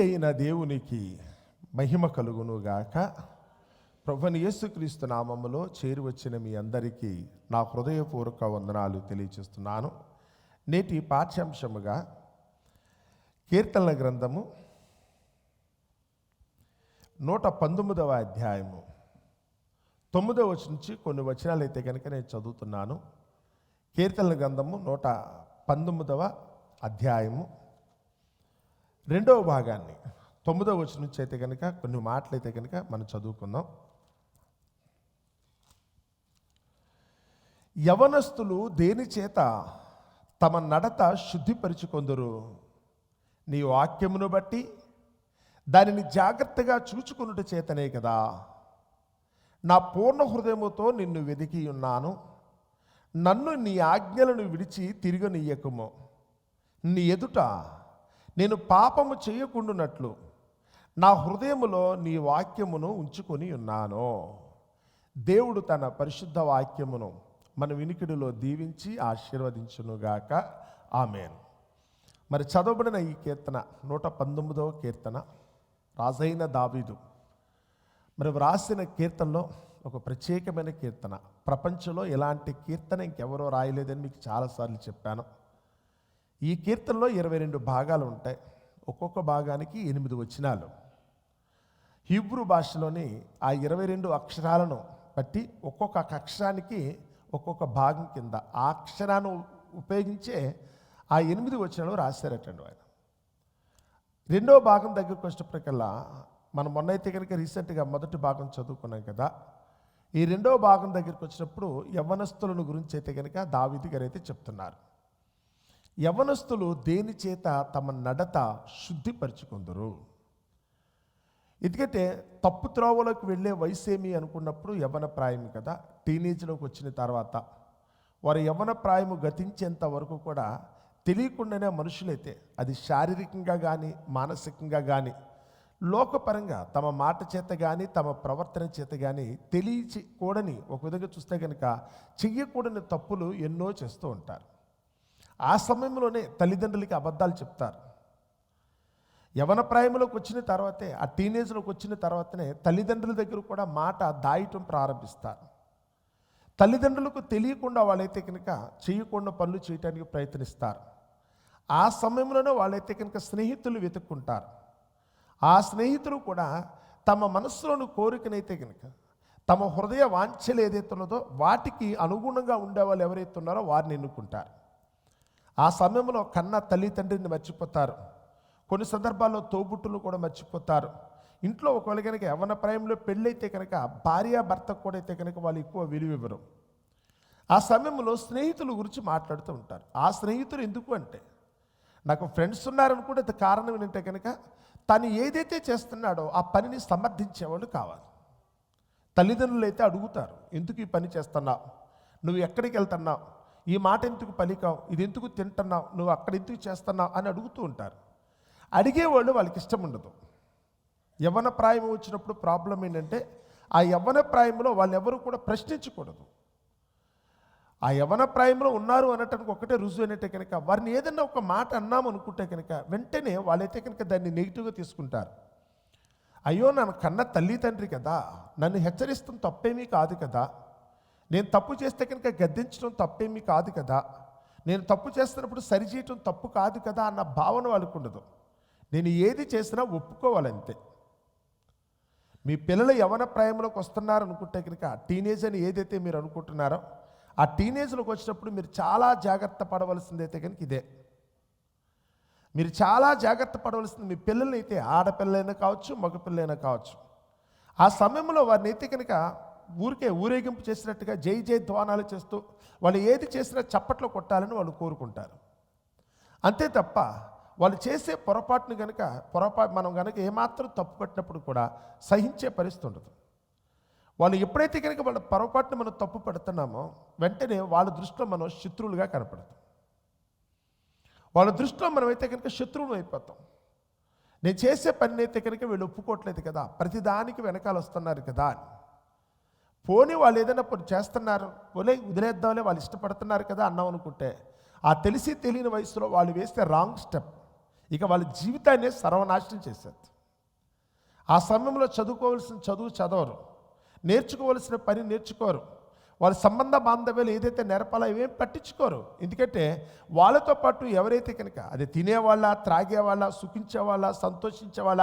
అయిన దేవునికి మహిమ కలుగునుగాక ప్రభుని యేసుక్రీస్తు నామములో చేరి వచ్చిన మీ అందరికీ నా హృదయపూర్వక వందనాలు తెలియచేస్తున్నాను. నేటి పాఠ్యాంశముగా కీర్తనల గ్రంథము నూట పంతొమ్మిదవ అధ్యాయము. తొమ్మిదవ నుంచి కొన్ని వచనాలు అయితే కనుక నేను చదువుతున్నాను. కీర్తనల గ్రంథము నూట పంతొమ్మిదవ అధ్యాయము. రెండవ భాగాన్ని తొమ్మిదవ వచ్చిన నుంచి అయితే కనుక కొన్ని మాటలు అయితే కనుక మనం చదువుకుందాం. యవనస్తులు దేని చేత తమ నడత శుద్ధిపరుచుకొందురు? నీ వాక్యమును బట్టి దానిని జాగ్రత్తగా చూచుకున్నట చేతనే కదా. నా పూర్ణ హృదయముతో నిన్ను వెదికి ఉన్నాను. నన్ను నీ ఆజ్ఞలను విడిచి తిరగనీయకుము. నీ ఎదుట నేను పాపము చేయకుండునట్లు నా హృదయములో నీ వాక్యమును ఉంచుకొని ఉన్నాను. దేవుడు తన పరిశుద్ధ వాక్యమును మన వినికిడిలో దీవించి ఆశీర్వదించునుగాక. ఆమెన్. మరి చదవబడిన ఈ కీర్తన నూట పంతొమ్మిదవ కీర్తన రాజైన దావీదు. మరి వ్రాసిన కీర్తనలో ఒక ప్రత్యేకమైన కీర్తన ప్రపంచంలో ఇలాంటి కీర్తన ఇంకెవరో రాయలేదని మీకు చాలాసార్లు చెప్పాను. ఈ కీర్తనలో ఇరవై రెండు భాగాలు ఉంటాయి ఒక్కొక్క భాగానికి ఎనిమిది వచనాలు. హీబ్రూ భాషలోని ఆ ఇరవై రెండు అక్షరాలను బట్టి ఒక్కొక్క అక్షరానికి ఒక్కొక్క భాగం కింద ఆ అక్షరాన్ని ఉపయోగించే ఆ ఎనిమిది వచనాలు రాశారటండి ఆయన. రెండో భాగం దగ్గరకు వచ్చినప్పటికల్లా మనం మొన్న అయితే కనుక రీసెంట్గా మొదటి భాగం చదువుకున్నాం కదా ఈ రెండో భాగం దగ్గరికి వచ్చినప్పుడు యవ్వనస్తులను గురించి అయితే కనుక దావిది గారు అయితే చెప్తున్నారు. యవనస్తులు దేని చేత తమ నడత శుద్ధిపరుచుకుందరు? ఎందుకంటే తప్పు త్రోవలోకి వెళ్ళే వయసేమి అనుకున్నప్పుడు యవన ప్రాయం కదా టీనేజ్లోకి వచ్చిన తర్వాత. వారి యవన ప్రాయము గతించేంత వరకు కూడా తెలియకుండానే మనుషులైతే అది శారీరకంగా కానీ మానసికంగా కానీ లోకపరంగా తమ మాట చేత కానీ తమ ప్రవర్తన చేత కానీ తెలియచేయకూడని ఒక విధంగా చూస్తే కనుక చెయ్యకూడని తప్పులు ఎన్నో చేస్తూ ఉంటారు. ఆ సమయంలోనే తల్లిదండ్రులకి అబద్ధాలు చెప్తారు. యవన ప్రాయంలోకి వచ్చిన తర్వాతే ఆ టీనేజ్లోకి వచ్చిన తర్వాతనే తల్లిదండ్రుల దగ్గర కూడా మాట దాయటం ప్రారంభిస్తారు. తల్లిదండ్రులకు తెలియకుండా వాళ్ళైతే కనుక చేయకుండా పనులు చేయటానికి ప్రయత్నిస్తారు. ఆ సమయంలోనే వాళ్ళైతే కనుక స్నేహితులు వెతుక్కుంటారు. ఆ స్నేహితులు కూడా తమ మనస్సులోని కోరికనైతే కనుక తమ హృదయ వాంఛలు ఏదైతే ఉన్నదో వాటికి అనుగుణంగా ఉండే వాళ్ళు ఎవరైతే ఉన్నారో వారిని ఎన్నుకుంటారు. ఆ సమయంలో కన్న తల్లి తండ్రిని మర్చిపోతారు. కొన్ని సందర్భాల్లో తోబుట్టులు కూడా మర్చిపోతారు. ఇంట్లో ఒకవేళ కనుక యవన ప్రాయంలో పెళ్ళైతే కనుక భార్య భర్త కూడా అయితే కనుక వాళ్ళు ఎక్కువ విలువ ఇవ్వరు. ఆ సమయంలో స్నేహితుల గురించి మాట్లాడుతూ ఉంటారు. ఆ స్నేహితులు ఎందుకు అంటే నాకు ఫ్రెండ్స్ ఉన్నారనుకుంటే కారణం ఏంటంటే కనుక తను ఏదైతే చేస్తున్నాడో ఆ పనిని సమర్థించేవాళ్ళు కావాలి. తల్లిదండ్రులు అయితే అడుగుతారు ఎందుకు ఈ పని చేస్తున్నావు? నువ్వు ఎక్కడికి వెళ్తున్నావు? ఈ మాట ఎందుకు పలికావు? ఇది ఎందుకు తింటున్నావు? నువ్వు అక్కడ ఎందుకు చేస్తున్నావు? అని అడుగుతూ ఉంటారు. అడిగేవాళ్ళు వాళ్ళకి ఇష్టం ఉండదు. యవ్వన ప్రాయం వచ్చినప్పుడు ప్రాబ్లం ఏంటంటే ఆ యవ్వన ప్రాయంలో వాళ్ళు ఎవరు కూడా ప్రశ్నించకూడదు. ఆ యవన ప్రాయంలో ఉన్నారు అనటానికి ఒకటే రుజువు అనేటే కనుక వారిని ఏదన్నా ఒక మాట అన్నాం అనుకుంటే కనుక వెంటనే వాళ్ళైతే కనుక దాన్ని నెగిటివ్గా తీసుకుంటారు. అయ్యో నన్ను కన్న తల్లి తండ్రి కదా. నన్ను హెచ్చరిస్తాం తప్పేమీ కాదు కదా. నేను తప్పు చేస్తే కనుక గద్దించడం తప్పేమీ కాదు కదా. నేను తప్పు చేస్తున్నప్పుడు సరిచేయటం తప్పు కాదు కదా అన్న భావన వాళ్ళకు ఉండదు. నేను ఏది చేసినా ఒప్పుకోవాలంతే. మీ పిల్లలు యవన ప్రాయంలోకి వస్తున్నారు అనుకుంటే కనుక టీనేజ్ అని ఏదైతే మీరు అనుకుంటున్నారో ఆ టీనేజ్లోకి వచ్చినప్పుడు మీరు చాలా జాగ్రత్త పడవలసింది అయితే కనుక ఇదే. మీరు చాలా జాగ్రత్త పడవలసింది మీ పిల్లల్ని అయితే ఆడపిల్లైనా కావచ్చు మగపిల్లైనా కావచ్చు. ఆ సమయంలో వారిని అయితే కనుక ఊరికే ఊరేగింపు చేసినట్టుగా జై జై ధ్వానాలు చేస్తూ వాళ్ళు ఏది చేసినా చప్పట్లో కొట్టాలని వాళ్ళు కోరుకుంటారు. అంతే తప్ప వాళ్ళు చేసే పొరపాటును కనుక పొరపాటు మనం కనుక ఏమాత్రం తప్పు పట్టినప్పుడు కూడా సహించే పరిస్థితి ఉండదు. వాళ్ళు ఎప్పుడైతే కనుక వాళ్ళ పొరపాటును మనం తప్పు పెడుతున్నామో వెంటనే వాళ్ళ దృష్టిలో మనం శత్రువులుగా కనపడతాం. వాళ్ళ దృష్టిలో మనం అయితే కనుక శత్రువులు అయిపోతాం. నేను చేసే పని అయితే కనుక వీళ్ళు ఒప్పుకోవట్లేదు కదా ప్రతిదానికి వెనకాల వస్తున్నారు కదా అని. పోనీ వాళ్ళు ఏదైనా చేస్తున్నారు. పోలే వదిలేద్దాంలే వాళ్ళు ఇష్టపడుతున్నారు కదా అన్నాం అనుకుంటే ఆ తెలిసి తెలియని వయసులో వాళ్ళు వేస్తే రాంగ్ స్టెప్ ఇక వాళ్ళ జీవితాన్ని సర్వనాశనం చేశారు ఆ సమయంలో చదువుకోవాల్సిన చదువు చదవరు. నేర్చుకోవలసిన పని నేర్చుకోరు. వాళ్ళ సంబంధ బాంధవ్యాలు ఏదైతే నేర్పాలో ఇవేం పట్టించుకోరు. ఎందుకంటే వాళ్ళతో పాటు ఎవరైతే కనుక అది తినేవాళ్ళ త్రాగేవాళ్ళ సుఖించేవాళ్ళ సంతోషించేవాళ్ళ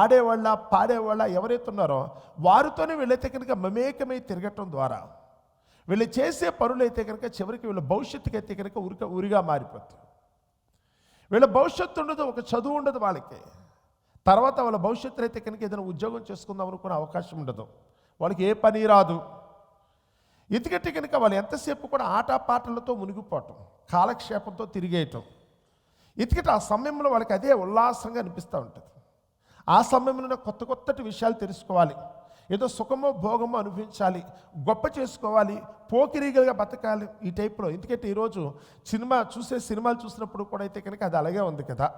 ఆడేవాళ్ళ పాడేవాళ్ళ ఎవరైతే ఉన్నారో వారితోనే వీళ్ళైతే కనుక మమేకమై తిరగటం ద్వారా వీళ్ళు చేసే పనులైతే కనుక చివరికి వీళ్ళ భవిష్యత్తుకి అయితే కనుక ఉరిక ఉరిగా మారిపోతుంది వీళ్ళ భవిష్యత్తు ఉండదు ఒక చదువు ఉండదు వాళ్ళకి. తర్వాత వాళ్ళ భవిష్యత్తులో అయితే కనుక ఏదైనా ఉద్యోగం చేసుకుందాం అనుకునే అవకాశం ఉండదు. వాళ్ళకి ఏ పని రాదు. ఎందుకంటే కనుక వాళ్ళు ఎంతసేపు కూడా ఆటపాటలతో మునిగిపోవటం కాలక్షేపంతో తిరిగేయటం. ఎందుకంటే ఆ సమయంలో వాళ్ళకి అదే ఉల్లాసంగా అనిపిస్తూ ఉంటుంది. ఆ సమయంలో కొత్త కొత్తటి విషయాలు తెలుసుకోవాలి. ఏదో సుఖమో భోగమో అనుభవించాలి. గొప్ప చేసుకోవాలి. పోకిరీగలుగా బతకాలి ఈ టైప్లో. ఎందుకంటే ఈరోజు సినిమా చూసే సినిమాలు చూసినప్పుడు కూడా అయితే కనుక అది అలాగే ఉంది కదా.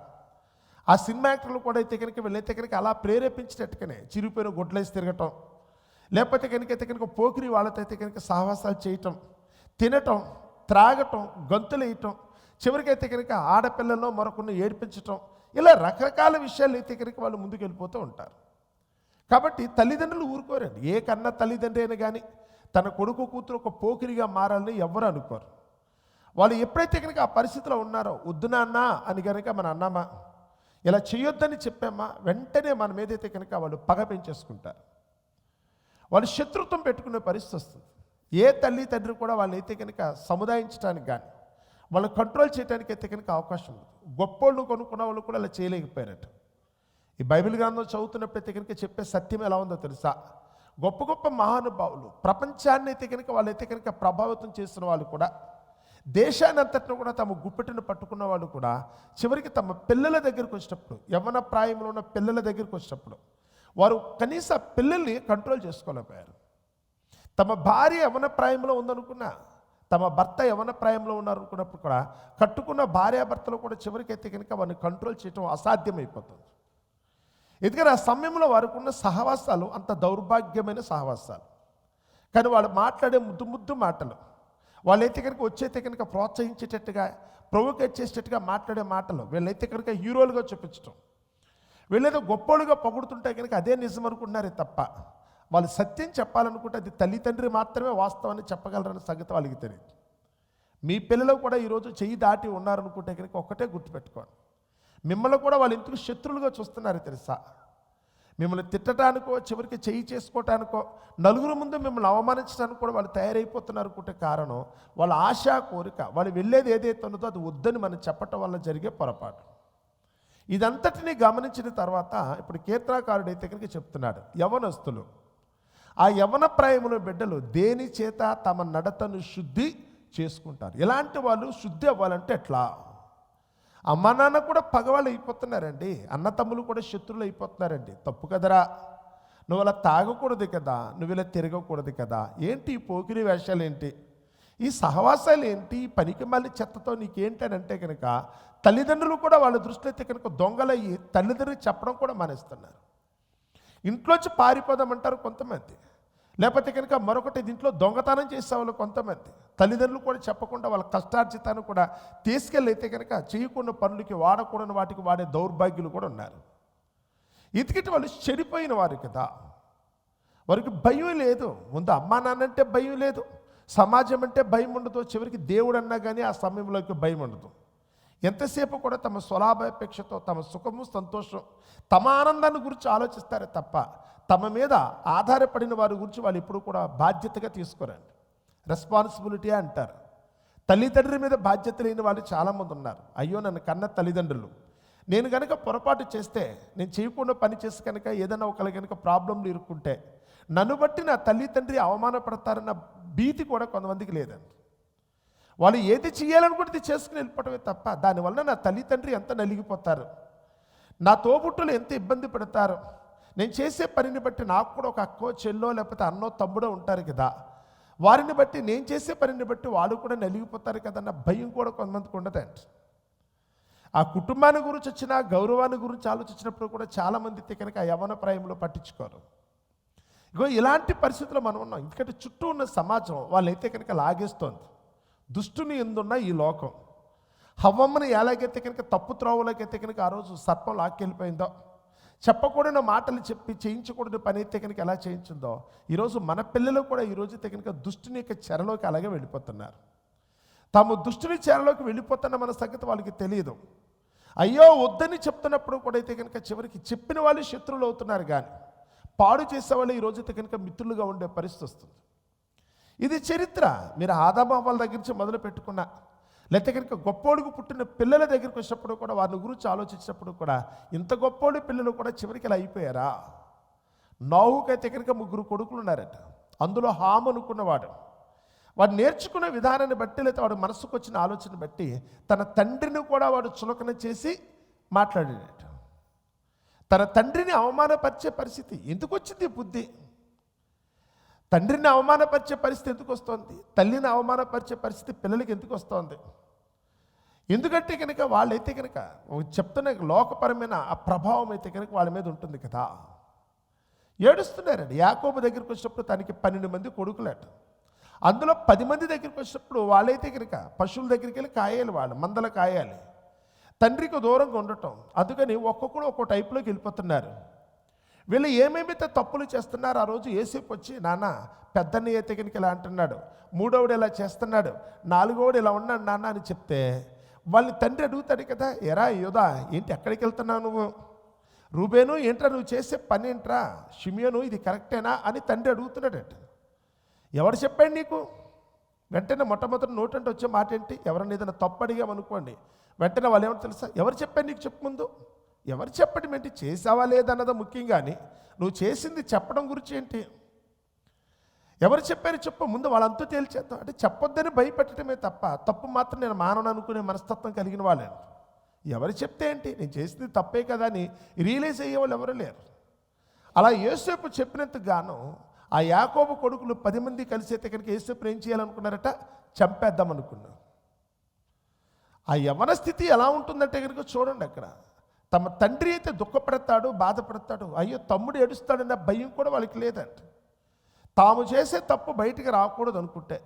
ఆ సినిమా యాక్టర్లు కూడా అయితే కనుక వెళ్ళైతే కనుక అలా ప్రేరేపించినట్టుగానే చిరిగిపోయిన గుడ్లేసి తిరగటం లేకపోతే కనుకైతే అయితే కనుక పోకిరి వాళ్ళతో అయితే కనుక సాహసాలు చేయటం తినటం త్రాగటం గొంతులు వేయటం చివరికైతే కనుక ఆడపిల్లల్లో మరొకరిని ఏడిపించటం ఇలా రకరకాల విషయాలు అయితే కనుక వాళ్ళు ముందుకు వెళ్ళిపోతూ ఉంటారు. కాబట్టి తల్లిదండ్రులు ఊరుకోరండి. ఏ కన్న తల్లిదండ్రి అయినా కానీ తన కొడుకు కూతురు ఒక పోకిరిగా మారాలని ఎవ్వరు అనుకోరు. వాళ్ళు ఎప్పుడైతే కనుక ఆ పరిస్థితిలో ఉన్నారో వద్దు అన్నా అని కనుక మన అన్నామా ఇలా చేయొద్దని చెప్పామా? వెంటనే మన ఏదైతే కనుక వాళ్ళు పగ పెంచేసుకుంటారు. వాళ్ళు శత్రుత్వం పెట్టుకునే పరిస్థితి వస్తుంది. ఏ తల్లి తండ్రి కూడా వాళ్ళు అయితే కనుక సముదాయించడానికి కానీ వాళ్ళని కంట్రోల్ చేయడానికి అయితే కనుక అవకాశం ఉంది. గొప్పోళ్ళు కొనుక్కున్న వాళ్ళు కూడా అలా చేయలేకపోయారట. ఈ బైబిల్ గ్రంథం చదువుతున్నప్పుడు అయితే కనుక చెప్పే సత్యం ఎలా ఉందో తెలుసా? గొప్ప గొప్ప మహానుభావులు ప్రపంచాన్ని అయితే కనుక వాళ్ళైతే కనుక ప్రభావితం చేస్తున్న వాళ్ళు కూడా దేశాన్ని అంతటిని కూడా తమ గుప్పెటను పట్టుకున్న వాళ్ళు కూడా చివరికి తమ పిల్లల దగ్గరికి వచ్చినప్పుడు యవ్వన ప్రాయంలో ఉన్న పిల్లల దగ్గరికి వచ్చినప్పుడు వారు కనీస పిల్లల్ని కంట్రోల్ చేసుకోలేకపోయారు. తమ భార్య యవన ప్రాయంలో ఉందనుకున్నా తమ భర్త యవన ప్రాయంలో ఉన్నారు అనుకున్నప్పుడు కూడా కట్టుకున్న భార్యాభర్తలు కూడా చివరికైతే కనుక వారిని కంట్రోల్ చేయడం అసాధ్యమైపోతుంది. ఎందుకంటే ఆ సమయంలో వారికి ఉన్న సహవాసాలు అంత దౌర్భాగ్యమైన సహవాసాలు. కానీ వాళ్ళు మాట్లాడే ముద్దు ముద్దు మాటలు వాళ్ళైతే కనుక వచ్చైతే కనుక ప్రోత్సహించేటట్టుగా ప్రొవోకేట్ చేసేటట్టుగా మాట్లాడే మాటలు వీళ్ళైతే కనుక హీరోలుగా చూపించడం వీళ్ళేదో గొప్పలుగా పొగుడుతుంటే కనుక అదే నిజం అనుకుంటున్నారే తప్ప. వాళ్ళు సత్యం చెప్పాలనుకుంటే అది తల్లిదండ్రి మాత్రమే వాస్తవాన్ని చెప్పగలరన్న సంగతి వాళ్ళకి తెలియదు. మీ పిల్లలు కూడా ఈరోజు చెయ్యి దాటి ఉన్నారనుకుంటే కనుక ఒక్కటే గుర్తుపెట్టుకోండి. మిమ్మల్ని కూడా వాళ్ళు ఎందుకు శత్రులుగా చూస్తున్నారు తెలుసా? మిమ్మల్ని తిట్టడానికో చివరికి చెయ్యి చేసుకోవటానికో నలుగురు ముందు మిమ్మల్ని అవమానించడానికి కూడా వాళ్ళు తయారైపోతున్నారు అనుకుంటే కారణం వాళ్ళ ఆశా కోరిక. వాళ్ళు వెళ్ళేది ఏదైతే ఉన్నదో అది వద్దని మనం చెప్పటం వల్ల జరిగే పొరపాటు. ఇదంతటిని గమనించిన తర్వాత ఇప్పుడు కీర్తనాకారుడు అయితే కనుక చెప్తున్నాడు యవనస్తులు ఆ యవన ప్రాయముల బిడ్డలు దేని చేత తమ నడతను శుద్ధి చేసుకుంటారు? ఎలాంటి వాళ్ళు? శుద్ధి అవ్వాలంటే ఎట్లా? అమ్మ నాన్న కూడా పగవాళ్ళు అయిపోతున్నారండి అన్న తమ్ములు కూడా శత్రువులు అయిపోతున్నారండి. తప్పు కదరా? నువ్వు అలా తాగకూడదు కదా నువ్వు ఇలా తిరగకూడదు కదా. ఏంటి ఈ పోకిరి వేషాలు ఏంటి ఈ సహవాసాలు ఏంటి ఈ పనికి మళ్ళీ చెత్తతో నీకేంటి అని అంటే కనుక తల్లిదండ్రులు కూడా వాళ్ళ దృష్టిలో అయితే కనుక దొంగలయ్యి తల్లిదండ్రులు చెప్పడం కూడా మానేస్తున్నారు. ఇంట్లోంచి పారిపోదామంటారు కొంతమంది. లేకపోతే కనుక మరొకటి దీంట్లో దొంగతనం చేసే వాళ్ళు కొంతమంది. తల్లిదండ్రులు కూడా చెప్పకుండా వాళ్ళ కష్టార్జితాన్ని కూడా తీసుకెళ్ళైతే కనుక చేయకుండా పనులకి వాడకూడని వాటికి వాడే దౌర్భాగ్యులు కూడా ఉన్నారు. ఎందుకంటే వాళ్ళు చెడిపోయిన వారు కదా. వారికి భయం లేదు. ముందు అమ్మా నాన్నంటే భయం లేదు. సమాజం అంటే భయం ఉండదు. చివరికి దేవుడు అన్నా కానీ ఆ సమయంలోకి భయం ఉండదు. ఎంతసేపు కూడా తమ స్వలాభాపేక్షతో తమ సుఖము సంతోషం తమ ఆనందాన్ని గురించి ఆలోచిస్తారే తప్ప తమ మీద ఆధారపడిన వారి గురించి వాళ్ళు ఎప్పుడు కూడా బాధ్యతగా తీసుకోరండి. రెస్పాన్సిబిలిటీ అంటారు. తల్లిదండ్రుల మీద బాధ్యత లేని వాళ్ళు చాలామంది ఉన్నారు. అయ్యో నన్ను కన్న తల్లిదండ్రులు. నేను కనుక పొరపాటు చేస్తే నేను చేయకుండా పని చేసి కనుక ఏదైనా ఒకరి కనుక ప్రాబ్లంలు ఇరుక్కుంటే నన్ను బట్టి నా తల్లి తండ్రి అవమానపడతారన్న భీతి కూడా కొంతమందికి లేదండి. వాళ్ళు ఏది చేయాలనుకుంటే ఇది చేసుకుని వెళ్ళిపోవటమే తప్ప దానివల్ల నా తల్లిదండ్రి ఎంత నలిగిపోతారు? నా తోబుట్టులు ఎంత ఇబ్బంది పడతారు? నేను చేసే పనిని బట్టి నాకు కూడా ఒక అక్కో చెల్లో లేకపోతే అన్నో తమ్ముడో ఉంటారు కదా. వారిని బట్టి నేను చేసే పనిని బట్టి వాళ్ళు కూడా నలిగిపోతారు కదన్న భయం కూడా కొంతమందికి ఉండదండి ఆ కుటుంబాన్ని గురించి వచ్చిన గౌరవాన్ని గురించి ఆలోచించినప్పుడు కూడా చాలామంది అయితే కనుక ఆ యవన ప్రాయంలో పట్టించుకోరు. ఇగో ఇలాంటి పరిస్థితుల్లో మనం ఉన్నాం. ఎందుకంటే చుట్టూ ఉన్న సమాజం వాళ్ళైతే కనుక లాగేస్తోంది. దుష్టుని ఎందున్న ఈ లోకం? హవ్వమ్మని ఎలాగైతే కనుక తప్పు త్రోవలోకైతే కనుక ఆ రోజు సర్పం లాక్కెళ్ళిపోయిందో? చెప్పకూడని మాటలు చెప్పి చేయించకూడని పని అయితే కనుక ఎలా చేయించిందో? ఈరోజు మన పిల్లలు కూడా ఈరోజు అయితే కనుక దుష్టుని యొక్క చెరలోకి అలాగే వెళ్ళిపోతున్నారు. తాము దుష్టుని చెరలోకి వెళ్ళిపోతున్న మన సంగతి వాళ్ళకి తెలియదు. అయ్యో వద్దని చెప్తున్నప్పుడు కూడా అయితే కనుక చివరికి చెప్పిన వాళ్ళు శత్రువులు అవుతున్నారు కానీ పాడు చేసే వాళ్ళు ఈ రోజైతే కనుక మిత్రులుగా ఉండే పరిస్థితి వస్తుంది. ఇది చరిత్ర. మీరు ఆదాబాబాల దగ్గర నుంచి మొదలు పెట్టుకున్న లేకపోతే కనుక గొప్పోడుకు పుట్టిన పిల్లల దగ్గరికి వచ్చినప్పుడు కూడా వారిని గురించి ఆలోచించినప్పుడు కూడా ఇంత గొప్పోడి పిల్లలు కూడా చివరికి ఇలా అయిపోయారా? నోవుకైతే కనుక ముగ్గురు కొడుకులు ఉన్నారట. అందులో హామ్ అనుకున్నవాడు. వాడు నేర్చుకున్న విధానాన్ని బట్టి లేకపోతే వాడు మనసుకు వచ్చిన ఆలోచన బట్టి తన తండ్రిని కూడా వాడు చులకన చేసి మాట్లాడాడట. తన తండ్రిని అవమానపరిచే పరిస్థితి. ఎందుకు వచ్చింది బుద్ధి? తండ్రిని అవమానపరిచే పరిస్థితి ఎందుకు వస్తుంది? తల్లిని అవమానపరిచే పరిస్థితి పిల్లలకి ఎందుకు వస్తుంది? ఎందుకంటే కనుక వాళ్ళైతే కనుక చెప్తున్న లోకపరమైన ఆ ప్రభావం అయితే కనుక వాళ్ళ మీద ఉంటుంది కదా. ఏడుస్తున్నారండి. యాకోబు దగ్గరికి వచ్చినప్పుడు తనకి పన్నెండు మంది కొడుకులట. అందులో పది మంది దగ్గరికి వచ్చినప్పుడు వాళ్ళైతే కనుక పశువుల దగ్గరికి వెళ్ళి కాయాలి వాళ్ళు మందల కాయాలి. తండ్రికి దూరంగా ఉండటం. అందుకని ఒక్కొక్కరు ఒక్కో టైప్లోకి వెళ్ళిపోతున్నారు. వీళ్ళు ఏమేమైతే తప్పులు చేస్తున్నారు ఆ రోజు ఏసేపు వచ్చి నాన్న పెద్దన్ని అయితే ఇలా అంటున్నాడు. మూడోడు ఇలా చేస్తున్నాడు. నాలుగోడు ఇలా ఉన్నాడు నాన్న అని చెప్తే వాళ్ళని తండ్రి అడుగుతాడు కదా ఎరా యోదా ఏంటి ఎక్కడికి వెళ్తున్నావు నువ్వు? రూబేను ఏంట్రా నువ్వు చేసే పని ఏంట్రా? షిమియోను ఇది కరెక్టేనా? అని తండ్రి అడుగుతున్నాడట. ఎవరు చెప్పాడు నీకు? వెంటనే మొట్టమొదటి నోటంటే వచ్చే మాట ఏంటి ఎవరైనా ఏదైనా తప్పు అడిగామనుకోండి వెంటనే వాళ్ళు ఏమో తెలుసా? ఎవరు చెప్పారు నీకు చెప్పు ముందు? ఎవరు చెప్పడం ఏంటి? చేసావా లేదన్నది ముఖ్యం కానీ నువ్వు చేసింది చెప్పడం గురించి ఏంటి? ఎవరు చెప్పారు చెప్పు ముందు వాళ్ళంతా తేల్చేద్దాం. అంటే చెప్పొద్దని భయపెట్టడమే తప్ప తప్పు మాత్రం నేను మానవుని అనుకునే మనస్తత్వం కలిగిన వాళ్ళే. ఎవరు చెప్తే ఏంటి? నేను చేసింది తప్పే కదా అని రియలైజ్ అయ్యే వాళ్ళు ఎవరు లేరు. అలా ఏసేపు చెప్పినంత గాను ఆ యాకోబు కొడుకులు పది మంది కలిసి అయితే ఇక్కడికి ఏసేపు ఏం చేయాలనుకున్నారట? చంపేద్దాం అనుకున్నారు. ఆ యవన స్థితి ఎలా ఉంటుందంటే కనుక చూడండి అక్కడ. తమ తండ్రి అయితే దుఃఖపడతాడు బాధపడతాడు. అయ్యో తమ్ముడు ఏడుస్తాడన్న భయం కూడా వాళ్ళకి లేదంట. తాము చేసే తప్పు బయటికి రాకూడదు అనుకుంటే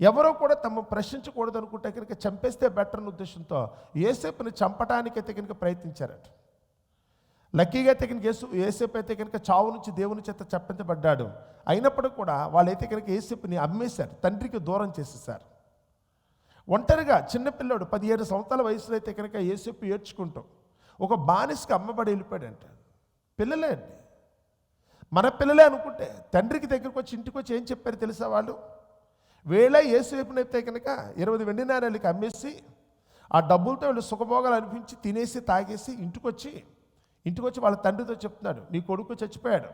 ఎవరో కూడా తమ ప్రశ్నించకూడదు అనుకుంటే కనుక చంపేస్తే బెటర్ అన్న ఉద్దేశంతో ఏసేపుని చంపడానికైతే కనుక ప్రయత్నించారట. లక్కీగా అయితే కనుక ఏసు ఏసేపు అయితే కనుక చావు నుంచి దేవుని చేత చెప్పించబడ్డాడు అయినప్పుడు కూడా వాళ్ళైతే కనుక ఏసేపుని అమ్మేశారు తండ్రికి దూరం చేసేసారు ఒంటరిగా చిన్నపిల్లాడు పదిహేడు సంవత్సరాల వయసులో అయితే కనుక ఏసేపు ఏడ్చుకుంటూ. ఒక బానిసకి అమ్మబడి వెళ్ళిపోయాడంట. పిల్లలే అండి. మన పిల్లలే అనుకుంటే తండ్రికి దగ్గరికి వచ్చి ఇంటికి వచ్చి ఏం చెప్పారు తెలుసా వాళ్ళు? వేళ ఏసేపునైతే కనుక ఇరవై వెండి నాణ్యాలకి అమ్మేసి ఆ డబ్బులతో వీళ్ళు సుఖభోగాలు అనిపించి తినేసి తాగేసి ఇంటికి వచ్చి ఇంటికి వచ్చి వాళ్ళ తండ్రితో చెప్తున్నాడు నీ కొడుకు చచ్చిపోయాడు.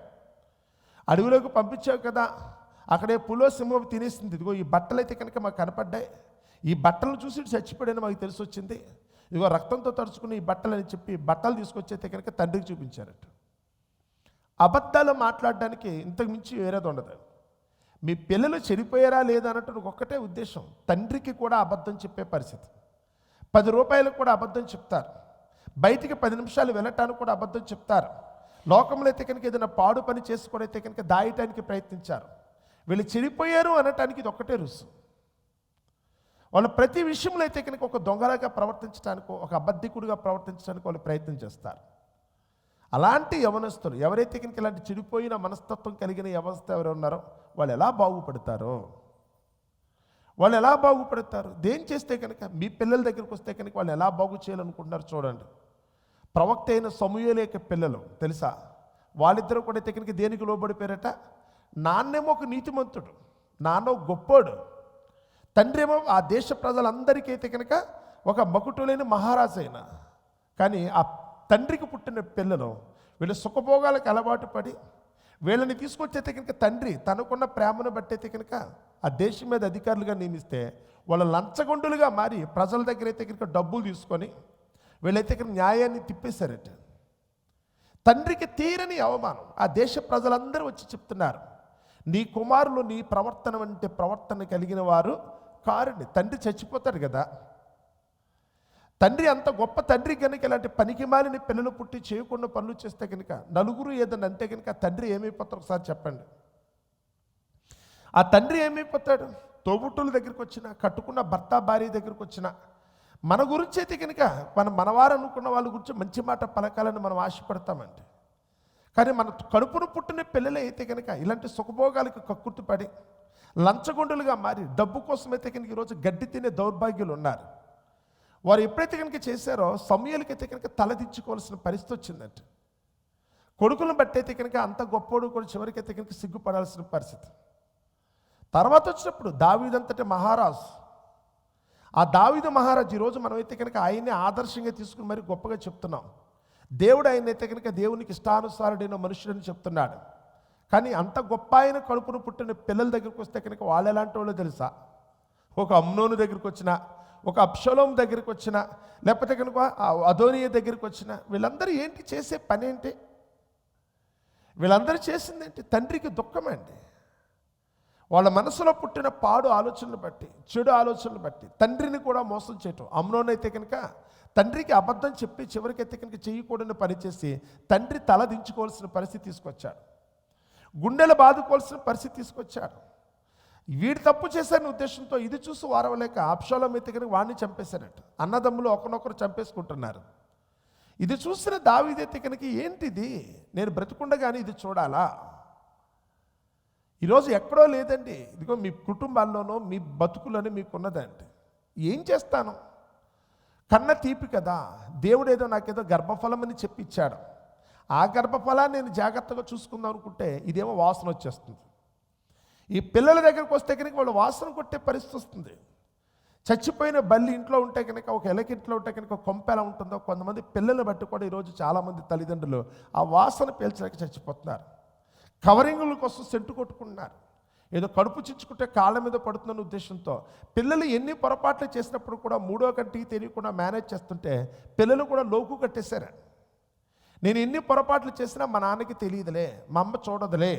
అడవిలోకి పంపించావు కదా. అక్కడే పులో సింహం తినేసింది. ఇదిగో ఈ బట్టలు అయితే కనుక మాకు కనపడ్డాయి. ఈ బట్టలు చూసి చచ్చిపోయాడని మాకు తెలిసి వచ్చింది ఇదిగో రక్తంతో తడుచుకుని ఈ బట్టలు అని చెప్పి బట్టలు తీసుకొచ్చే కనుక తండ్రికి చూపించారట. అబద్ధాలు మాట్లాడడానికి ఇంతకు మించి వేరేది ఉండదు. మీ పిల్లలు చెడిపోయారా లేదా అన్నట్టు ఒక్కటే ఉద్దేశం. తండ్రికి కూడా అబద్ధం చెప్పే పరిస్థితి. పది రూపాయలకు కూడా అబద్ధం చెప్తారు. బయటికి పది నిమిషాలు వెళ్ళటానికి కూడా అబద్ధం చెప్తారు. లోకంలో అయితే కనుక ఏదైనా పాడు పని చేసుకోవడైతే కనుక దాయటానికి ప్రయత్నించారు. వీళ్ళు చెడిపోయారు అనటానికి ఇది ఒక్కటే రుసు. వాళ్ళు ప్రతి విషయంలో అయితే కనుక ఒక దొంగలాగా ప్రవర్తించడానికో ఒక అబద్ధికుడిగా ప్రవర్తించడానికి వాళ్ళు ప్రయత్నం చేస్తారు. అలాంటి యవనస్తులు ఎవరైతే కనుక ఇలాంటి చెడిపోయిన మనస్తత్వం కలిగిన యవస్థ ఎవరు ఉన్నారో వాళ్ళు ఎలా బాగుపడతారో? వాళ్ళు ఎలా బాగుపడతారు? దేం చేస్తే కనుక మీ పిల్లల దగ్గరికి వస్తే కనుక వాళ్ళు ఎలా బాగు చేయాలనుకుంటున్నారు చూడండి. ప్రవక్త అయిన సమూహలేక పిల్లలు తెలుసా? వాళ్ళిద్దరూ కూడా అయితే కనుక దేనికి లోబడిపోయారట? నాన్నేమో ఒక నీతిమంతుడు నాన్న గొప్పోడు తండ్రి ఏమో ఆ దేశ ప్రజలందరికైతే కనుక ఒక మకుటులేని మహారాజు అయిన. కానీ ఆ తండ్రికి పుట్టిన పిల్లలు వీళ్ళు సుఖభోగాలకు అలవాటు పడి వీళ్ళని తీసుకొచ్చైతే కనుక తండ్రి తనకున్న ప్రేమను బట్టయితే కనుక ఆ దేశం మీద అధికారులుగా నియమిస్తే వాళ్ళ లంచగొండులుగా మారి ప్రజల దగ్గర అయితే కనుక డబ్బులు తీసుకొని వీళ్ళైతే కనుక న్యాయాన్ని తిప్పేశారట. తండ్రికి తీరని అవమానం ఆ దేశ ప్రజలందరూ వచ్చి చెప్తున్నారు. నీ కుమారులు నీ ప్రవర్తన వంటి ప్రవర్తన కలిగిన వారు కారండి తండ్రి చచ్చిపోతాడు కదా. తండ్రి అంత గొప్ప తండ్రి కనుక ఇలాంటి పనికి మాలిన పిల్లలు పుట్టి చేయకుండా పనులు చేస్తే కనుక నలుగురు ఏదైనా అంటే కనుక తండ్రి ఏమైపోతారు ఒకసారి చెప్పండి. ఆ తండ్రి ఏమైపోతాడు? తోబుట్టుల దగ్గరికి వచ్చిన కట్టుకున్న భర్త భార్య దగ్గరికి వచ్చిన మన గురించి అయితే కనుక మన మనవారు అనుకున్న వాళ్ళ గురించి మంచి మాట పలకాలని మనం ఆశపడతామండి. కానీ మన కడుపును పుట్టిన పిల్లలు అయితే కనుక ఇలాంటి సుఖభోగాలకు కక్కుర్తిపడి లంచగొండలుగా మారి డబ్బు కోసం అయితే కనుక ఈరోజు గడ్డి తినే దౌర్భాగ్యులు ఉన్నారు వారు ఎప్పుడైతే కనుక చేశారో సమయాలకైతే కనుక తలదించుకోవాల్సిన పరిస్థితి వచ్చిందంటే. కొడుకులను బట్టి అయితే కనుక అంత గొప్పోడు కూడా చివరికైతే కనుక సిగ్గుపడాల్సిన పరిస్థితి. తర్వాత వచ్చినప్పుడు దావీదంతటి మహారాజు ఆ దావిద మహారాజు ఈరోజు మనమైతే కనుక ఆయన్ని ఆదర్శంగా తీసుకుని మరి గొప్పగా చెప్తున్నాం. దేవుడు ఆయన అయితే కనుక దేవునికి ఇష్టానుసారుడైన మనుషుడని చెప్తున్నాడు. కానీ అంత గొప్ప ఆయన కడుపును పుట్టిన పిల్లల దగ్గరికి వస్తే కనుక వాళ్ళు ఎలాంటి వాళ్ళు తెలుసా? ఒక అమ్నోను దగ్గరికి వచ్చిన ఒక అప్షలోం దగ్గరికి వచ్చిన లేకపోతే కనుక అధోనియ దగ్గరికి వచ్చిన వీళ్ళందరూ ఏంటి చేసే పని ఏంటి? వీళ్ళందరూ చేసింది ఏంటి? తండ్రికి దుఃఖమండి వాళ్ళ మనసులో పుట్టిన పాడు ఆలోచనలు బట్టి చెడు ఆలోచనలు బట్టి తండ్రిని కూడా మోసం చేయటం. అమ్నోనైతే కనుక తండ్రికి అబద్ధం చెప్పి చివరికైతే కనుక చేయకూడని పని చేసి తండ్రి తల దించుకోవాల్సిన పరిస్థితి తీసుకొచ్చాడు. గుండెలు బాదుకోవాల్సిన పరిస్థితి తీసుకొచ్చాడు వీడు తప్పు చేశారని ఉద్దేశంతో ఇది చూసి వారవలేక అప్షాలం అయితే వాడిని చంపేశారట. అన్నదమ్ములు ఒకరినొకరు చంపేసుకుంటున్నారు. ఇది చూసిన దావిదెత్తికనికి ఏంటిది? నేను బ్రతికుండగానే ఇది చూడాలా? ఈరోజు ఎక్కడో లేదండి. ఇదిగో మీ కుటుంబాల్లోనో మీ బతుకులోనే మీకున్నదండి. ఏం చేస్తాను? కన్న తీపి కదా. దేవుడు ఏదో నాకేదో గర్భఫలం అని చెప్పిచ్చాడు ఆ గర్భఫలాన్ని నేను జాగ్రత్తగా చూసుకుందాం అనుకుంటే ఇదేమో వాసన వచ్చేస్తుంది. ఈ పిల్లల దగ్గరికి వస్తే కనుక వాళ్ళు వాసన కొట్టే పరిస్థితి వస్తుంది. చచ్చిపోయిన బల్లి ఇంట్లో ఉంటే కనుక ఒక ఎలకింట్లో ఉంటే కనుక కొంప ఎలా ఉంటుందో కొంతమంది పిల్లల్ని బట్టి కూడా ఈరోజు చాలామంది తల్లిదండ్రులు ఆ వాసన పీల్చలేక చచ్చిపోతున్నారు. కవరింగుల కోసం సెంటు కొట్టుకుంటున్నారు. ఏదో కడుపు చించుకుంటే కాళ్ళ మీద పడుతుందన్న ఉద్దేశంతో పిల్లలు ఎన్ని పొరపాట్లు చేసినప్పుడు కూడా మూడో కంటికి తెలియకుండా మేనేజ్ చేస్తుంటే పిల్లలు కూడా లోకు కట్టేశారు. నేను ఎన్ని పొరపాట్లు చేసినా మా నాన్నకి తెలియదులే మా అమ్మ చూడదులే.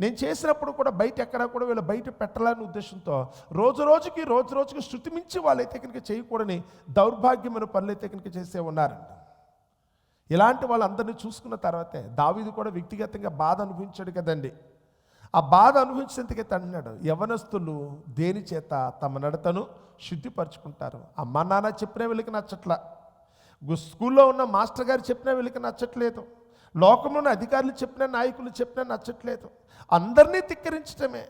నేను చేసినప్పుడు కూడా బయట ఎక్కడా కూడా వీళ్ళు బయట పెట్టాలని ఉద్దేశంతో రోజు రోజుకి రోజు రోజుకి శృతి మించి వాళ్ళైతే కనుక చేయకూడని దౌర్భాగ్యమైన పనులైతే కనుక చేసే ఉన్నారండి. ఇలాంటి వాళ్ళందరినీ చూసుకున్న తర్వాతే దావీది కూడా వ్యక్తిగతంగా బాధ అనుభవించాడు కదండి. ఆ బాధ అనుభవించినందుకైతే అంటున్నాడు యవనస్తులు దేని చేత తమ నడతను శుద్ధిపరచుకుంటారు? అమ్మ నాన్న చెప్పిన వీళ్ళకి నచ్చట్లా. స్కూల్లో ఉన్న మాస్టర్ గారు చెప్పినా వీళ్ళకి నచ్చట్లేదు. లోకంలోని అధికారులు చెప్పినా నాయకులు చెప్పినా నచ్చట్లేదు. అందరినీ తిక్కరించటమే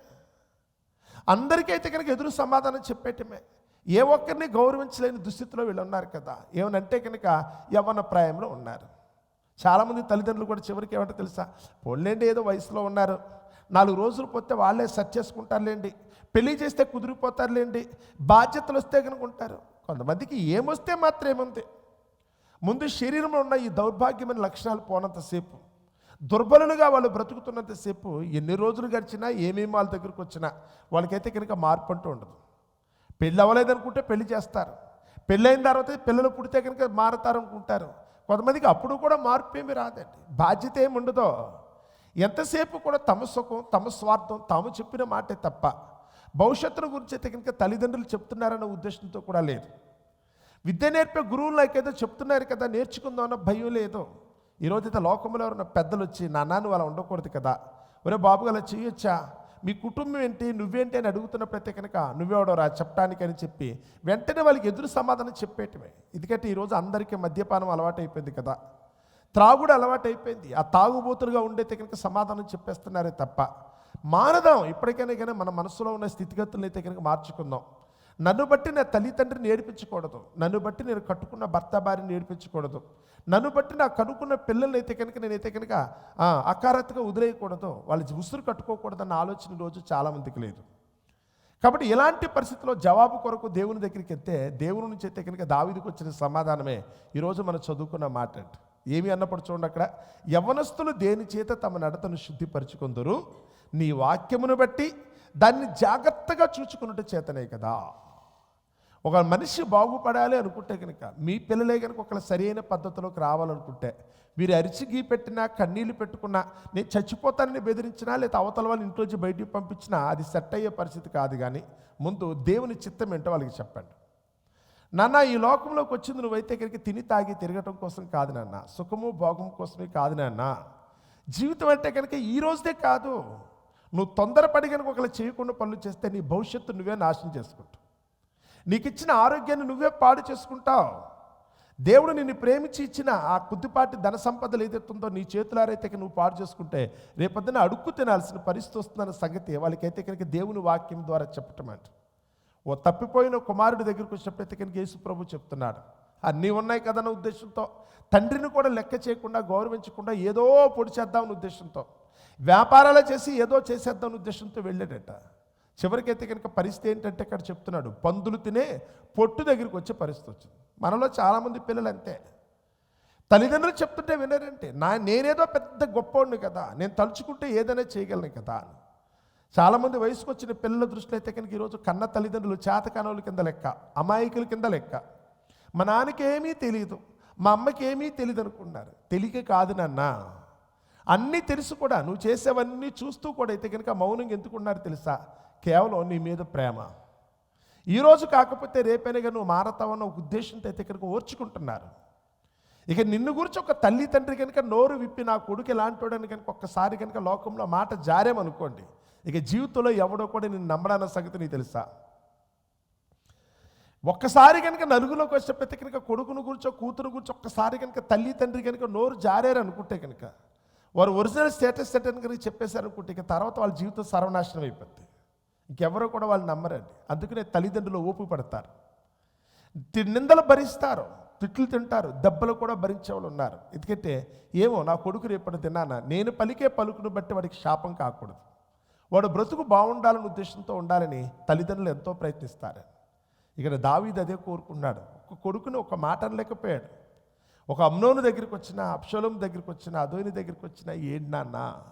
అందరికైతే కనుక ఎదురు సమాధానం చెప్పేయటమే ఏ ఒక్కరిని గౌరవించలేని దుస్థితిలో వీళ్ళు ఉన్నారు కదా. ఏమనంటే కనుక యవ్వన ప్రాయంలో ఉన్నారు. చాలామంది తల్లిదండ్రులు కూడా చివరికి ఏమంటే తెలుసా? పోలేండి ఏదో వయసులో ఉన్నారు. నాలుగు రోజులు పోతే వాళ్ళే సెట్ చేసుకుంటారులేండి. పెళ్ళి చేస్తే కుదిరిపోతారులేండి. బాధ్యతలు వస్తే కనుక ఉంటారు. కొంతమందికి ఏమొస్తే మాత్రం ఏముంది? ముందు శరీరంలో ఉన్న ఈ దౌర్భాగ్యమైన లక్షణాలు పోనంతసేపు దుర్బలులుగా వాళ్ళు బ్రతుకుతున్నంతసేపు ఎన్ని రోజులు గడిచినా ఏమేమి వాళ్ళ దగ్గరికి వచ్చినా వాళ్ళకైతే కనుక మార్పు అంటూ ఉండదు. పెళ్ళి అవ్వలేదనుకుంటే పెళ్ళి చేస్తారు. పెళ్ళైన తర్వాత పిల్లలు పుడితే కనుక మారతారు అనుకుంటారు. కొంతమందికి అప్పుడు కూడా మార్పు ఏమి రాదండి. బాధ్యత ఏమి ఉండదో. ఎంతసేపు కూడా తమ సుఖం తమ స్వార్థం తాము చెప్పిన మాటే తప్ప భవిష్యత్తును గురించి అయితే కనుక తల్లిదండ్రులు చెప్తున్నారన్న ఉద్దేశంతో కూడా లేదు. విద్య నేర్పే గురువులు నాకేదో చెప్తున్నారు కదా నేర్చుకుందాం అన్న భయం లేదు. ఈరోజైతే లోకంలో ఉన్న పెద్దలు వచ్చి నాన్నను అలా ఉండకూడదు కదా. ఒరే బాబు అలా చేయొచ్చా? మీ కుటుంబం ఏంటి? నువ్వేంటి? అని అడుగుతున్నప్పుడైతే కనుక నువ్వెవడోరా చెప్పడానికి అని చెప్పి వెంటనే వాళ్ళకి ఎదురు సమాధానం చెప్పేయటమే. ఎందుకంటే ఈరోజు అందరికీ మద్యపానం అలవాటు అయిపోయింది కదా. త్రాగుడు అలవాటు అయిపోయింది ఆ తాగుబోతులుగా ఉండైతే కనుక సమాధానం చెప్పేస్తున్నారే తప్ప మారదాం. ఇప్పటికైనా కానీ మన మనసులో ఉన్న స్థితిగతులను అయితే కనుక మార్చుకుందాం. నన్ను బట్టి నా తల్లిదండ్రిని నేర్పించకూడదు. నన్ను బట్టి నేను కట్టుకున్న భర్త భార్యని నేర్పించకూడదు. నన్ను బట్టి నా కనుక్కున్న పిల్లల్ని అయితే కనుక నేనైతే కనుక అకారత్గా వదిలేయకూడదు. వాళ్ళ ఉసురు కట్టుకోకూడదన్న ఆలోచన రోజు చాలామందికి లేదు. కాబట్టి ఇలాంటి పరిస్థితిలో జవాబు కొరకు దేవుని దగ్గరికి వెళ్తే దేవుని నుంచి అయితే కనుక దావిదికి వచ్చిన సమాధానమే ఈరోజు మనం చదువుకున్న మాట ఏమి అన్నప్పుడు చూడండి అక్కడ యవనస్తులు దేని చేత తమ నడతను శుద్ధిపరుచుకుందరు? నీ వాక్యమును బట్టి దాన్ని జాగ్రత్తగా చూచుకున్నట్టు చేతనే కదా. ఒక మనిషి బాగుపడాలి అనుకుంటే కనుక మీ పిల్లలే కనుక ఒకళ్ళ సరైన పద్ధతిలోకి రావాలనుకుంటే మీరు అరిచి గీ పెట్టినా కన్నీళ్ళు పెట్టుకున్నా నేను చచ్చిపోతానని బెదిరించినా లేదా అవతల వాళ్ళ ఇంట్లోంచి బయటికి పంపించినా అది సెట్ అయ్యే పరిస్థితి కాదు కానీ ముందు దేవుని చిత్తం ఏంటో వాళ్ళకి చెప్పండి. నాన్న ఈ లోకంలోకి వచ్చింది నువ్వైతే ఇక్కడికి తిని తాగి తిరగటం కోసం కాదు నాన్న సుఖము భోగం కోసమే కాదు నాన్న. జీవితం అంటే కనుక ఈ రోజుదే కాదు. నువ్వు తొందరపడి కనుక ఒకళ్ళు చేయకుండా పనులు చేస్తే నీ భవిష్యత్తు నువ్వే నాశనం చేసుకుంటావు. నీకు ఇచ్చిన ఆరోగ్యాన్ని నువ్వే పాడు చేసుకుంటావు. దేవుడు నిన్ను ప్రేమించి ఇచ్చిన ఆ కొద్దిపాటి ధన సంపదలు ఏదైతుందో నీ చేతులారైతే నువ్వు పాడు చేసుకుంటే రేపొద్దున అడుక్కు తినాల్సిన పరిస్థితి వస్తుందన్న సంగతి వాళ్ళకైతే కనుక దేవుని వాక్యం ద్వారా చెప్పటం అంట. ఓ తప్పిపోయిన కుమారుడి దగ్గరికి వచ్చినప్పుడైతే కనుక యేసు ప్రభు చెప్తున్నాడు. అన్నీ ఉన్నాయి కదన్న ఉద్దేశంతో. తండ్రిని కూడా లెక్క చేయకుండా గౌరవించకుండా ఏదో పొడి చేద్దామని ఉద్దేశంతో. వ్యాపారాలు చేసి ఏదో చేసేద్దామని ఉద్దేశంతో వెళ్ళాడట. చివరికైతే కనుక పరిస్థితి ఏంటంటే ఇక్కడ చెప్తున్నాడు పందులు తినే పొట్టు దగ్గరికి వచ్చే పరిస్థితి వచ్చింది. మనలో చాలామంది పిల్లలు అంతే. తల్లిదండ్రులు చెప్తుంటే వినరంటే నా నేనేదో పెద్ద గొప్పవాడిని కదా నేను తలుచుకుంటే ఏదైనా చేయగలను కదా అని. చాలామంది వయసుకు వచ్చిన పిల్లల దృష్టిలో అయితే కనుక ఈరోజు కన్న తల్లిదండ్రులు చేతకానవుల కింద లెక్క అమాయకుల కింద లెక్క. మా నాన్నకి ఏమీ తెలియదు మా అమ్మకి ఏమీ తెలియదు అనుకున్నారు తెలియక కాదు నాన్న అన్నీ తెలుసు కూడా నువ్వు చేసేవన్నీ చూస్తూ కూడా అయితే కనుక మౌనంగా ఎందుకున్నారు తెలుసా? కేవలం నీ మీద ప్రేమ. ఈరోజు కాకపోతే రేపైనా నువ్వు మారతావన్న ఒక ఉద్దేశంతో అయితే ఇక్కడికి ఓర్చుకుంటున్నారు. ఇక నిన్ను గురించి ఒక తల్లి తండ్రి కనుక నోరు విప్పి నా కొడుకు ఎలాంటోడని కనుక ఒక్కసారి కనుక లోకంలో మాట జారేమనుకోండి ఇక జీవితంలో ఎవడో కూడా నేను నమ్మడన్న సంగతి నీకు తెలుసా? ఒక్కసారి కనుక నలుగులోకి వచ్చేప్పటికీ కనుక కొడుకును గురించో కూతురు గురించి ఒక్కసారి కనుక తల్లి తండ్రి కనుక నోరు జారారు అనుకుంటే కనుక వారు ఒరిజినల్ స్టేటస్ సెట్ అని కనుక చెప్పేశారు అనుకుంటే ఇక తర్వాత వాళ్ళ జీవితం సర్వనాశనం అయిపోద్ది. ఇంకెవరో కూడా వాళ్ళు నమ్మరండి. అందుకనే తల్లిదండ్రులు ఓపు పడతారు నిందలు భరిస్తారు. తిట్లు తింటారు. దెబ్బలు కూడా భరించే వాళ్ళు ఉన్నారు. ఎందుకంటే ఏమో నా కొడుకు రేపటి తిన్నానా నేను పలికే పలుకును బట్టి వాడికి శాపం కాకూడదు. వాడు బ్రతుకు బాగుండాలనే ఉద్దేశంతో ఉండాలని తల్లిదండ్రులు ఎంతో ప్రయత్నిస్తారు. ఇక్కడ దావీద్ అదే కోరుకున్నాడు. ఒక కొడుకుని ఒక మాట అనలేకపోయాడు ఒక అమ్నోను దగ్గరికి వచ్చిన అప్షోలం దగ్గరికి వచ్చిన అదోని దగ్గరికి వచ్చిన ఏంటి నాన్న?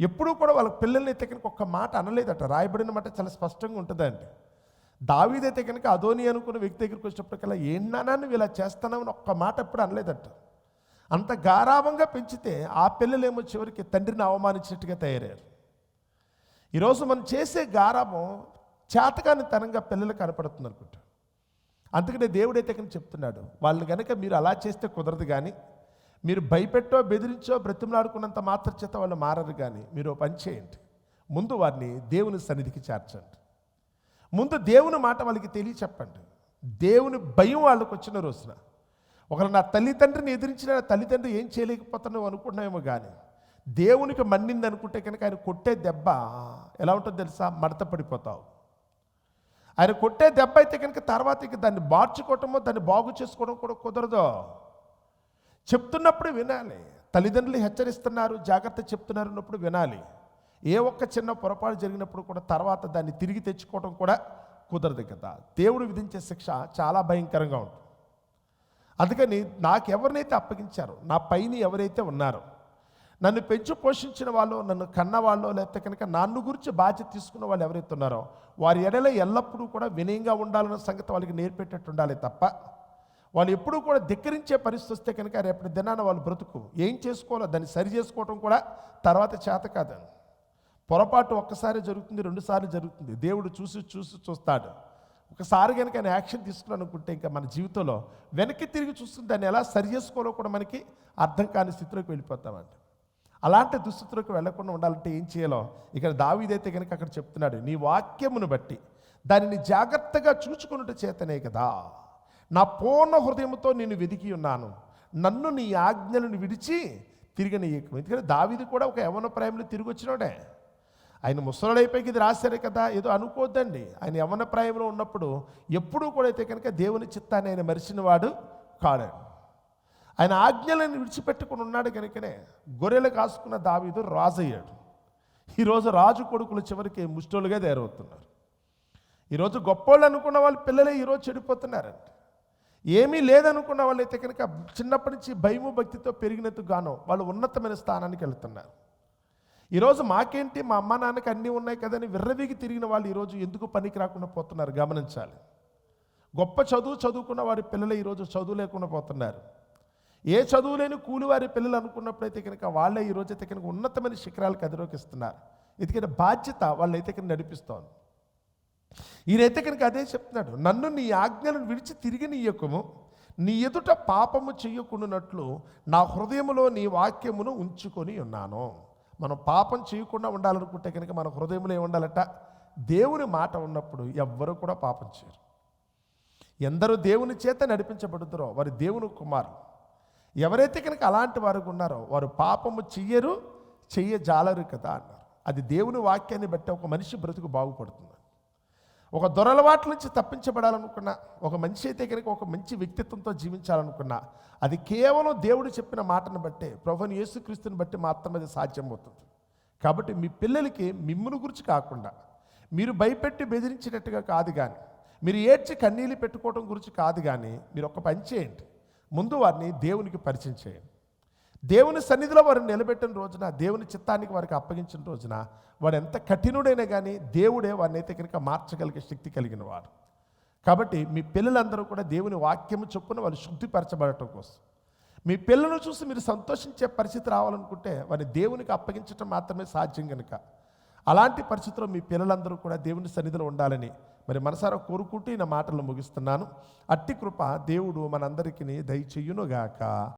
ఎప్పుడూ కూడా వాళ్ళ పిల్లల్ని అయితే కనుక ఒక్క మాట అనలేదట. రాయబడిన మాట చాలా స్పష్టంగా ఉంటుందండి. దావీదైతే కనుక అదోని అనుకున్న వ్యక్తి దగ్గరికి వచ్చినప్పటికల్లా ఏంటన్నా నువ్వు ఇలా చేస్తానని ఒక్క మాట ఎప్పుడు అనలేదట. అంత గారాభంగా పెంచితే ఆ పిల్లలేమో చివరికి తండ్రిని అవమానించినట్టుగా తయారయ్యారు. ఈరోజు మనం చేసే గారాభం చేతకాని తనంగా పిల్లలు కనపడుతుంది అనుకుంటా అందుకనే దేవుడైతే కనుక చెప్తున్నాడు వాళ్ళని కనుక మీరు అలా చేస్తే కుదరదు కానీ మీరు భయపెట్టో బెదిరించో బ్రతిమలాడుకున్నంత మాత్ర చేత వాళ్ళు మారరు కానీ మీరు పని చేయండి. ముందు వారిని దేవుని సన్నిధికి చేర్చండి. ముందు దేవుని మాట వాళ్ళకి తెలియ చెప్పండి దేవుని భయం వాళ్ళకి వచ్చిన రోజున. ఒకరు నా తల్లిదండ్రిని ఎదిరించిన తల్లిదండ్రి ఏం చేయలేకపోతున్నావు అనుకుంటున్నామేమో కానీ దేవునికి మన్నింది అనుకుంటే కనుక ఆయన కొట్టే దెబ్బ ఎలా ఉంటుందో తెలుసా? మడత పడిపోతావు. ఆయన కొట్టే దెబ్బ అయితే కనుక తర్వాత ఇక దాన్ని మార్చుకోవటమో దాన్ని బాగు చేసుకోవడం కూడా కుదరదు. చెప్తున్నప్పుడు వినాలి. తల్లిదండ్రులు హెచ్చరిస్తున్నారు జాగ్రత్త చెప్తున్నారు అన్నప్పుడు వినాలి. ఏ ఒక్క చిన్న పొరపాటు జరిగినప్పుడు కూడా తర్వాత దాన్ని తిరిగి తెచ్చుకోవడం కూడా కుదరదు కదా. దేవుడు విధించే శిక్ష చాలా భయంకరంగా ఉంటుంది. అందుకని నాకు ఎవరినైతే అప్పగించారో నా పైన ఎవరైతే ఉన్నారో నన్ను పెంచి పోషించిన వాళ్ళు నన్ను కన్న వాళ్ళు లేకపోతే కనుక నన్ను గురించి బాధ్యత తీసుకున్న వాళ్ళు ఎవరైతే ఉన్నారో వారి ఎడల ఎల్లప్పుడూ కూడా వినయంగా ఉండాలన్న సంగతి వాళ్ళకి నేర్పేటట్టు ఉండాలి తప్ప వాళ్ళు ఎప్పుడూ కూడా ధిక్కరించే పరిస్థితి వస్తే కనుక రేపటి దినాన వాళ్ళు బ్రతుకు. ఏం చేసుకోవాలో దాన్ని సరి చేసుకోవటం కూడా తర్వాత చేత కాదని పొరపాటు ఒక్కసారి జరుగుతుంది రెండుసార్లు జరుగుతుంది. దేవుడు చూసి చూసి చూస్తాడు. ఒకసారి కనుక ఆయన యాక్షన్ తీసుకున్నానుకుంటే ఇంకా మన జీవితంలో వెనక్కి తిరిగి చూస్తుంది దాన్ని ఎలా సరి చేసుకోవాలో కూడా మనకి అర్థం కాని స్థితిలోకి వెళ్ళిపోతామండి. అలాంటి దుస్థితిలోకి వెళ్ళకుండా ఉండాలంటే ఏం చేయాలో ఇక్కడ దావీదైతే కనుక అక్కడ చెప్తున్నాడు నీ వాక్యమును బట్టి దానిని జాగ్రత్తగా చూచుకున్నట్టు చేతనే కదా. నా పూర్ణ హృదయంతో నేను వెదికి ఉన్నాను. నన్ను నీ ఆజ్ఞలను విడిచి తిరిగి నీ ఎందుకంటే దావిది కూడా ఒక యవన ప్రాయంలో తిరిగి వచ్చినాడే. ఆయన ముసలుడైపోయి ఇది రాశారు కదా ఏదో అనుకోద్దండి. ఆయన యవన ప్రాయంలో ఉన్నప్పుడు ఎప్పుడూ కూడా అయితే కనుక దేవుని చిత్తాన్ని ఆయన మరిచిన వాడు కాడండి ఆయన ఆజ్ఞలను విడిచిపెట్టుకుని ఉన్నాడు కనుకనే గొర్రెలు కాసుకున్న దావీదు రాజు అయ్యాడు ఈరోజు రాజు కొడుకులు చివరికి ముష్టోలుగా తయారవుతున్నారు. ఈరోజు గొప్పోళ్ళు అనుకున్న వాళ్ళు పిల్లలే ఈరోజు చెడిపోతున్నారండి ఏమీ లేదనుకున్న వాళ్ళైతే కనుక చిన్నప్పటి నుంచి భయము భక్తితో పెరిగినందుకు గాను వాళ్ళు ఉన్నతమైన స్థానానికి వెళ్తున్నారు. ఈరోజు మాకేంటి? మా అమ్మ నాన్నకి అన్నీ ఉన్నాయి కదని విర్రవీగి తిరిగిన వాళ్ళు ఈరోజు ఎందుకు పనికి రాకుండా పోతున్నారు? గమనించాలి. గొప్ప చదువు చదువుకున్న వారి పిల్లలు ఈరోజు చదువు లేకుండా పోతున్నారు. ఏ చదువు లేని కూలివారి పిల్లలు అనుకున్నప్పుడైతే కనుక వాళ్ళే ఈరోజు అయితే కనుక ఉన్నతమైన శిఖరాలకు అధిరోకిస్తున్నారు ఎందుకంటే బాధ్యత వాళ్ళైతే కనుక నడిపిస్తోంది. ఈయనైతే కనుక అదే చెప్తున్నాడు నన్ను నీ ఆజ్ఞలను విడిచి తిరిగి నీయకము నీ ఎదుట పాపము చెయ్యకుండానట్లు నా హృదయములో నీ వాక్యమును ఉంచుకొని ఉన్నాను. మనం పాపం చేయకుండా ఉండాలనుకుంటే కనుక మన హృదయంలో ఏముండాలట దేవుని మాట ఉన్నప్పుడు ఎవ్వరూ కూడా పాపం చేయరు. ఎందరూ దేవుని చేత నడిపించబడుతురో వారి దేవుని కుమారు ఎవరైతే కనుక అలాంటి వారు ఉన్నారో వారు పాపము చెయ్యరు చెయ్యజాలరు కదా అన్నారు. అది దేవుని వాక్యాన్ని బట్టి ఒక మనిషి బ్రతుకు బాగుపడుతుంది. ఒక దొరలవాట్ల నుంచి తప్పించబడాలనుకున్నా ఒక మనిషి అయితే కనుక ఒక మంచి వ్యక్తిత్వంతో జీవించాలనుకున్నా అది కేవలం దేవుడు చెప్పిన మాటను బట్టే ప్రభుని యేసుక్రీస్తుని బట్టి మాత్రమే అది సాధ్యమవుతుంది. కాబట్టి మీ పిల్లలకి మిమ్మును గురించి కాకుండా మీరు భయపెట్టి బెదిరించినట్టుగా కాదు కానీ మీరు ఏడ్చి కన్నీళ్ళు పెట్టుకోవడం గురించి కాదు కానీ మీరు ఒక పని చేయండి. ముందు వారిని దేవునికి పరిచయం చేయండి. దేవుని సన్నిధిలో వారిని నిలబెట్టిన రోజున దేవుని చిత్తానికి వారికి అప్పగించిన రోజున వాడు ఎంత కఠినుడైనా కానీ దేవుడే వారిని అయితే కనుక మార్చగలిగే శక్తి కలిగిన వాడు. కాబట్టి మీ పిల్లలందరూ కూడా దేవుని వాక్యము చొప్పున వాళ్ళు శుద్ధిపరచబడటం కోసం. మీ పిల్లలను చూసి మీరు సంతోషించే పరిస్థితి రావాలనుకుంటే వారిని దేవునికి అప్పగించడం మాత్రమే సాధ్యం కనుక అలాంటి పరిస్థితుల్లో మీ పిల్లలందరూ కూడా దేవుని సన్నిధిలో ఉండాలని మరి మనసారా కోరుకుంటూ ఈ నా మాటలు ముగిస్తున్నాను. అట్టి కృప దేవుడు మనందరికీ దయచేయునుగాక.